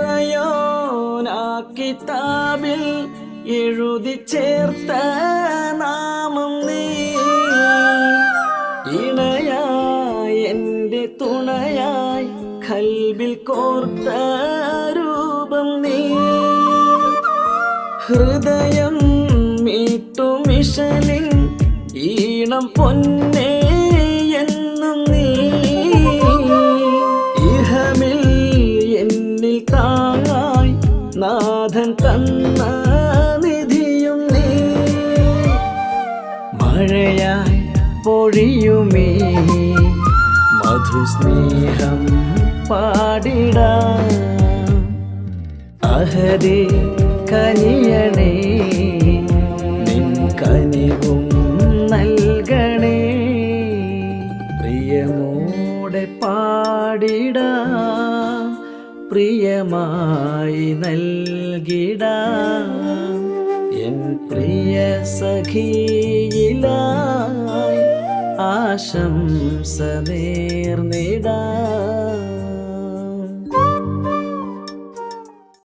ഇറയോനാ കിതാബിൽ എഴുതി ചേർത്ത നാമം നീ. ഇണയായി എന്റെ തുണയായി കൽബിൽ കോർത്ത രൂപം നീ. ഹൃദയം മീട്ടുമിഷലിൻ ഈണം പൊന്നേ താങ്ങായി നാഥൻ തന്ന നിധിയും നീ. മഴയായി പൊഴിയുമേ. മധുസ്നേഹം പാടിട. അഹരി കനിയണേ. നിൻ കനിവും നൽകണേ. പ്രിയമോടെ പാടിടാം. പ്രിയമായി നൽകിടാം. എൻ പ്രിയ സഖിയിലായി ആശംസ നേർന്നിടാം.